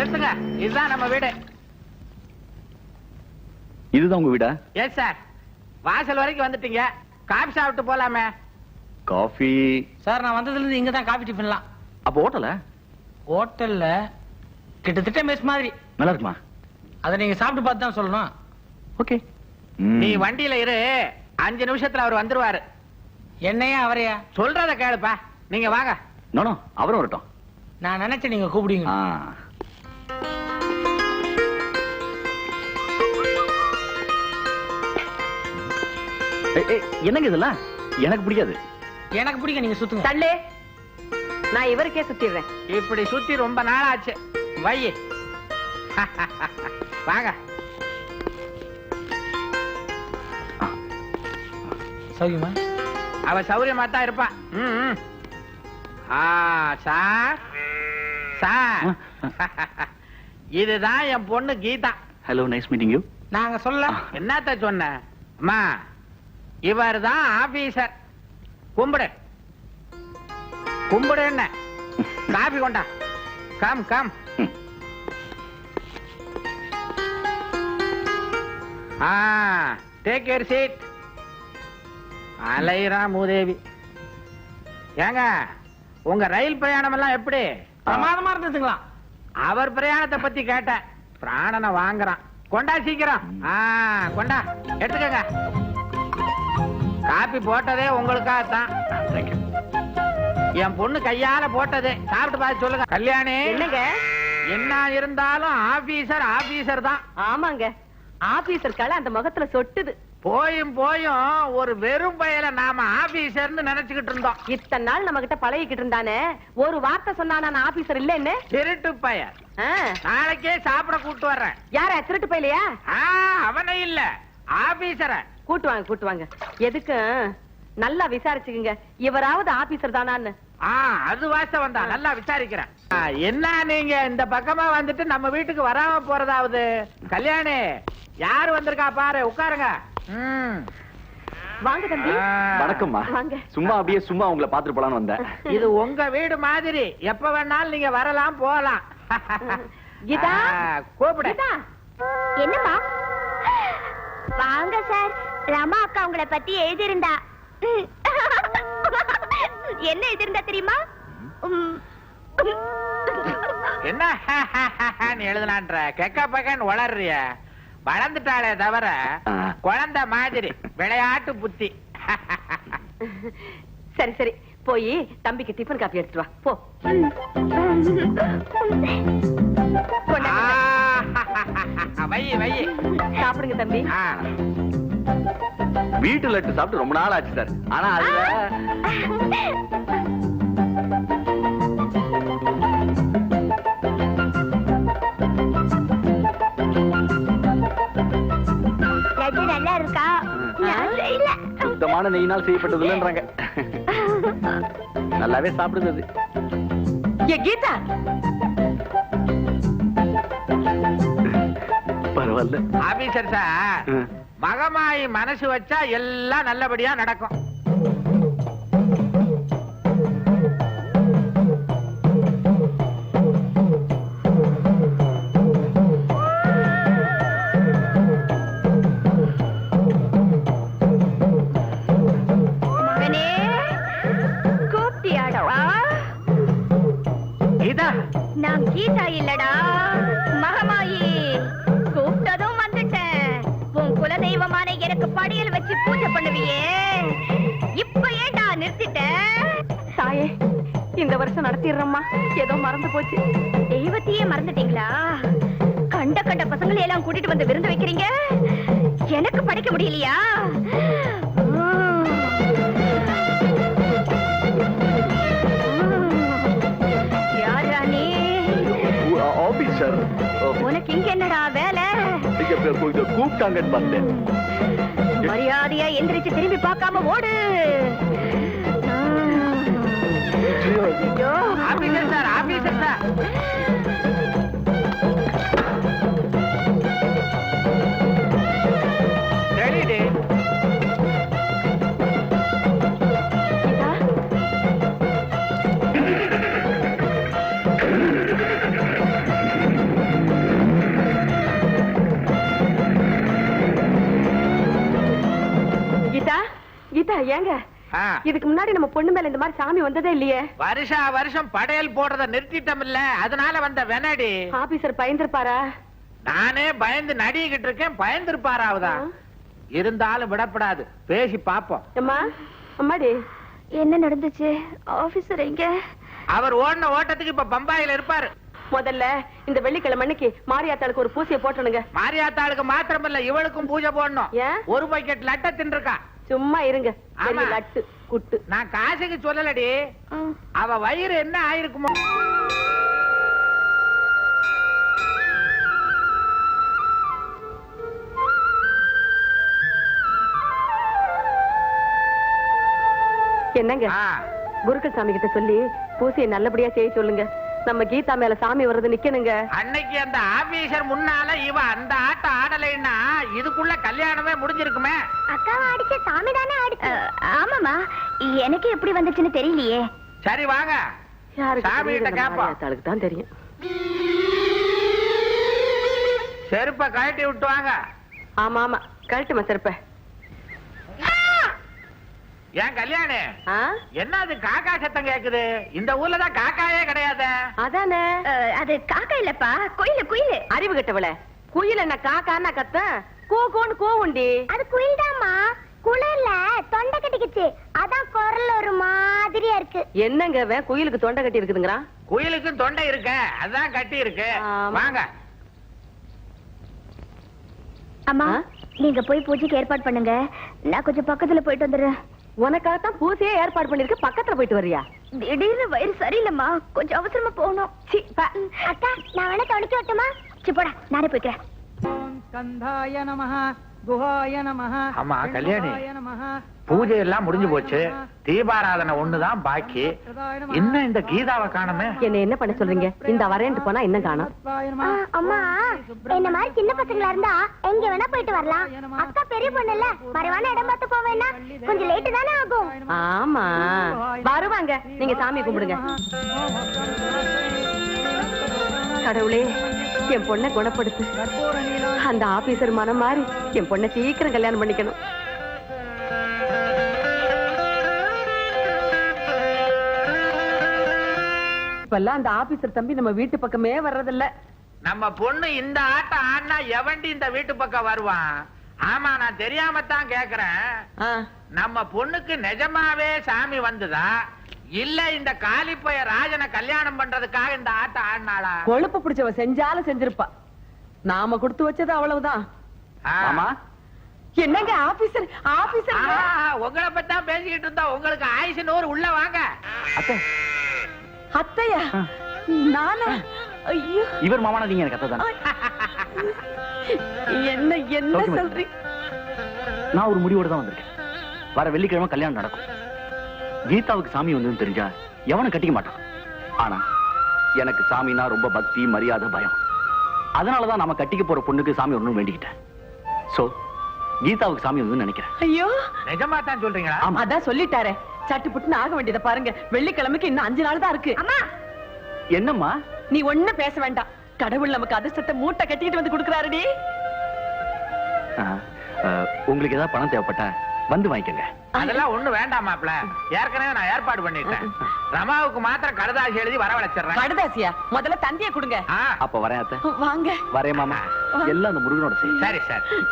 நிறுத்துங்க. இதுதான் நம்ம வீடு. இதுதான் உங்க வீடா? எஸ் சார் வாசல் வரைக்கும் வந்துட்டீங்க. காபி சாப்பிட்டு போலாமே. காஃபி சார் நான் வந்ததுல இருந்து இங்க தான் காபி டிஃபன்லாம் அப்போ ஹோட்டலா ஹோட்டல்ல கிட்டத்தட்ட மெஸ் மாதிரி. நல்லா இருக்குமா? அதை நீங்க சாப்பிட்டு பார்த்து தான் சொல்லணும். ஓகே நீ வண்டியில இரு. அஞ்சு நிமிஷத்துல அவர் வந்துருவாரு. என்னையா அவரையா? சொல்றத கேளுப்பா. நீங்க வாங்க. நோ அவரும் வரட்டும். நான் நினைச்சேன் நீங்க கூப்பிடுங்க என்னங்க இதெல்லாம்? எனக்கு பிடிக்காது. எனக்கு பிடிக்கும் நீங்க சுத்துங்க. தள்ளு. நான் இவருக்கே சுத்திடுறேன். இப்படி சுத்தி ரொம்ப நாள் ஆச்சு வை வாங்க. சௌகியமா அவ சௌரியமா தான் இருப்பா. ம், சார். சார். இதுதான் என் பொண்ணு Geeta. Hello nice meeting you நாங்க சொல்ல என்னத்த சொன்ன? அம்மா இவர் தான் ஆபீசர். கும்பிடு. கும்பிடு என்ன? காபி கொண்டா. Come come. Take care seat அலைரா மூதேவி. ஏங்க உங்க ரயில் பிரயாணம் எல்லாம் எப்படி? பிரமாதமா இருந்ததுங்களா? அவர் பிரயாணத்தை பத்தி கேட்டேன். பிராணனை வாங்குறான். கொண்டா சீக்கிரம். கொண்டா. எடுத்துக்கங்க. காப்பி போட்டதே உங்களுக்காகத்தான். தேங்க்யூ என் பொண்ணு கையால போட்டது. சாப்பிட்டு பார்த்து சொல்லுங்க. கல்யாணி என்னங்க? என்ன இருந்தாலும் ஆபீசர் ஆபீசர் தான். ஆமாங்க. ஆபீசர் கலை அந்த முகத்துல சொட்டுது. போயும் போயும் ஒரு வெறும் பயல நாம ஆபீசர்னு நினைச்சுக்கிட்டு இருந்தோம். இத்தனை நாள் நம்ம கிட்ட பழகிக்கிட்டு இருந்தானே. ஒரு வார்த்தை சொன்னா நான் ஆபீசர் இல்லன்னு திருட்டு பையன் ஆ, நாளைக்கே சாப்பிட கூட்டு வர்றேன். யாரா திருட்டு போயிலையா? ஆ, அவனை இல்ல. ஆபீசர கூட்டு வாங்க கூட்டு வாங்க எதுக்கு? நல்லா விசாரிச்சுக்குங்க. இவராவது ஆபீசர் தானான்னு. ஆ அது வாஸ்தவம் தான். நல்லா விசாரிக்கிறேன். என்ன நீங்க இந்த பக்கமா வந்துட்டு நம்ம வீட்டுக்கு வராம போறதாவது? கல்யாணி யாரு வந்திருக்கா பாரு உட்காருங்க. வாங்க தம்பி. வணக்கம்மா. வாங்க. சும்மா அப்படியே சும்மா உங்களை பாத்துட்டு போலான்னு வந்தேன். இது உங்க வீடு மாதிரி. எப்ப வேணாலும் நீங்க வரலாம் போகலாம் ஆ, கூப்பிடு. கீதா? என்னம்மா? வாங்க சார். ரமா அக்கா உங்களை பத்தி எழுதியிருந்தா. என்ன எழுதியிருந்தா தெரியுமா. என்ன? எழுதலான்ற. கெக்க பக்கன்னு வளர்றிய. வளர்ந்துட்டாளே தவிர. குழந்தை மாதிரி விளையாட்டு புத்தி. சரி சரி. போய் தம்பிக்கு டிஃபன் காப்பி எடுத்துட்டு வா. போ. வை வை சாப்பிடுங்க தம்பி. வீட்டு லட்டு சாப்பிட்டு ரொம்ப நாள் ஆச்சு சார். ஆனா அதுல நல்லா இருக்கா? சுத்தமான நெய்யினால் செய்யப்பட்டது இல்லைன்றாங்க நல்லாவே சாப்பிடுது அது. கீதா! பரவாயில்ல. Officer sir. மகமாயி மனசு வச்சா எல்லாம் நல்லபடியா நடக்கும். நான் கீதா. இல்லடா படியல் வச்சு பூஜை பண்ணுவியே. இப்ப ஏண்டா நிறுத்திட்ட? தாயே இந்த வருஷம் நடத்திடுறோம்மா. ஏதோ மறந்து போச்சு. தெய்வத்தையே மறந்துட்டீங்களா? கண்ட கண்ட பசங்களை எல்லாம் கூட்டிட்டு வந்து விருந்து வைக்கிறீங்க? எனக்கு படிக்க முடியலையா? உனக்கு இங்க என்னடா வேலை? கூப்பிட்டாங்கன்னு பார்த்தேன். மரியாதையா எந்திரிச்சு திரும்பி பார்க்காம ஓடு. Officer sir officer sir. ஏங்க? ஆ. இதுக்கு முன்னாடி நம்ம பொண்ணு மேல இந்த மாதிரி சாமி வந்ததே இல்லையே. வருஷா வருஷம் படையல் போடுறத நிறுத்திட்டோம் இல்ல அதனால வந்த வெனடி. ஆபீசர் பயந்துருப்பாரா? நானே பயந்து நடிகிட்டு இருக்கேன் பயந்துருப்பாராவதா. இருந்தாலும் விடப்படாது. பேசி பாப்போம். அம்மா அம்மாடி. என்ன நடந்துச்சு? ஆபீசர் எங்க? அவர் ஓடின ஓட்டத்துக்கு இப்ப பம்பாயில இருப்பாரு. முதல்ல இந்த வெள்ளிக்கிழமை அன்னைக்கு மாரியாத்தாளுக்கு ஒரு பூசையை போட்டணுங்க. மாரியாத்தாளுக்கு மாத்திரமில்ல இவளுக்கும் பூஜை போடணும். ஏன்? ஒரு பக்கெட் லட்ட தின்றுக்கா சும்மா இருங்க. ஆமா. லட்டு குட்டு. நான் காசுக்கு சொல்லலடி. அவ வயிறு என்ன ஆயிருக்குமோ. என்னங்க? ஆ, குருக்கள் சாமி கிட்ட சொல்லி பூசையை நல்லபடியா செய்ய சொல்லுங்க. நம்ம கீதா மேல சாமி வர்றது நிக்கணுங்க. அன்னைக்கு அந்த ஆபீசர் முன்னால இவ அந்த ஆட்டம் ஆடலைன்னா இதுக்குள்ள கல்யாணமே முடிஞ்சிருக்குமே. அக்காவை அடிச்ச சாமி தானே அடிச்சு? ஆமாமா எனக்கு எப்படி வந்துச்சுன்னு தெரியலையே. சரி வாங்க. யாருக்கு சாமி கிட்ட கேப்போம். தான் தெரியும். செருப்ப கழட்டி விட்டு வாங்க. ஆமா ஆமா கழட்டுமா செருப்ப. ஏன் கல்யாணி? என்ன அது காக்கா சத்தம் கேக்குது? இந்த ஊர்ல தான் காக்காயே கிடையாது. அதானே? அது காக்கா இல்லப்பா குயிலு குயிலு. அறிவு கெட்டவள. குயில் என்ன காக்கான்னா கத்த கூன்னு கூவுண்டி அது குயில் தாம்மா குளிர்ல தொண்டை கட்டிக்கிச்சு. அதான் குரல் ஒரு மாதிரியா இருக்கு. என்னங்க குயிலுக்கு தொண்டை கட்டி இருக்குதுங்கிறான் குயிலுக்கும் தொண்டை இருக்கு அதான் கட்டி இருக்கு. வாங்க. அம்மா? நீங்க போய் பூஜைக்கு ஏற்பாடு பண்ணுங்க. நான் கொஞ்சம் பக்கத்துல போயிட்டு வந்துடுறேன். உனக்காகத்தான் பூசையே ஏற்பாடு பண்ணிருக்கு பக்கத்துல போயிட்டு வரியா? திடீர்னு வயிறு சரியில்லைம்மா. கொஞ்சம் அவசரமா போகணும். அக்கா நான் வேணா துணைக்கு வரட்டுமா? சி போடா நானே போய்க்கிறேன். குஹாய நமஹ. ஆமா, கல்யாணி. பூஜை எல்லாம் முடிஞ்சு போச்சு. தீபாராதனை ஒண்ணுதான் பாக்கி. இன்னும் இந்த கீதாவை காணுமே? என்ன என்ன பண்ண சொல்றீங்க? இந்த வரேன்ட்டு போனா இன்னும் காணோம்? அம்மா என்ன மாதிரி சின்ன பசங்களா இருந்தா எங்க வேணா போயிட்டு வரலாம். அக்கா பெரிய பொண்ணு இல்ல மறைவான இடம் பார்த்து போவேன்னா கொஞ்சம் லேட்டு தானே ஆகும். ஆமா. வருவாங்க. நீங்க சாமி கும்பிடுங்க. கடவுளே என் பொண்ணை குணப்படுத்து. அந்த ஆபீசர் மனம் மாறி என் பொண்ணை சீக்கிரம் கல்யாணம் பண்ணிக்கணும். இப்பெல்லாம் அந்த ஆபீசர் தம்பி நம்ம வீட்டு பக்கமே வர்றதில்ல. நம்ம பொண்ணு இந்த ஆட்டம் ஆடினா எவண்டி இந்த வீட்டு பக்கம் வருவான்? ஆமா நான் தெரியாம தான் கேக்குறேன் நம்ம பொண்ணுக்கு நிஜமாவே சாமி வந்துதா? இல்ல இந்த காலிப்பைய ராஜனை கல்யாணம் பண்றதுக்காக இந்த ஆட்டம் ஆடினாளா? கொழுப்பு பிடிச்சவ செஞ்சாலும் செஞ்சிருப்பா. நாம கொடுத்து வச்சது அவ்வளவுதான். ஆமா என்னங்க ஆபீசர் ஆபீசர்? ஆ, உங்களை பத்தி தான் பேசிக்கிட்டு இருந்தா உங்களுக்கு ஆயுசு நூறு உள்ள வாங்க. அத்தை. அத்தையா? நானா? ஐயோ. இவர் மாமானா நீங்க எனக்கு அத்தை தானே என்ன என்ன சொல்றீங்க? நான் ஒரு முடிவோட தான் வந்திருக்கேன். வர வெள்ளிக்கிழமை கல்யாணம் நடக்கும். கீதாவுக்கு சாமி வந்ததுன்னு தெரிஞ்சா எவனும் கட்டிக்க மாட்டான்? ஆனா எனக்கு சாமினா ரொம்ப பக்தி மரியாதை பயம். அதனாலதான் நாம கட்டிக்க போற பொண்ணுக்கு சாமி வரணும்னு வேண்டிக்கிட்டேன். சோ கீதாவுக்கு சாமி வந்ததுன்னு நினைக்கிறேன். ஐயோ! நிஜமா தான் சொல்றீங்களா? ஆமா. அதான் சொல்லிட்டாரே. சட்டு புட்டுன்னு ஆக வேண்டியதை பாருங்க. வெள்ளிக்கிழமைக்கு இன்னும் அஞ்சு நாள் தான் இருக்கு. அம்மா! என்னம்மா? நீ ஒண்ணு பேச வேண்டாம். கடவுள் நமக்கு அதிர்ஷ்டத்தை மூட்டை கட்டிக்கிட்டு வந்து கொடுக்கறாருடி. உங்களுக்கு ஏதாவது பணம் தேவைப்பட்டா வந்து வாங்கிக்கோங்க. அதெல்லாம் ஒண்ணு வேண்டாம் மாப்ள ஏற்கனவே நான் ஏற்பாடு பண்ணிட்டேன். ரமாவுக்கு மாத்திரம் கடுதாசி எழுதி வரவழைச்சிடுறேன் கடுதாசியா? முதல்ல தந்திய கொடுங்க. அப்ப வரேன் அத்தை. வாங்க. வரேன் மாமா. எல்லாம் அந்த முருகனோட சரி சரி.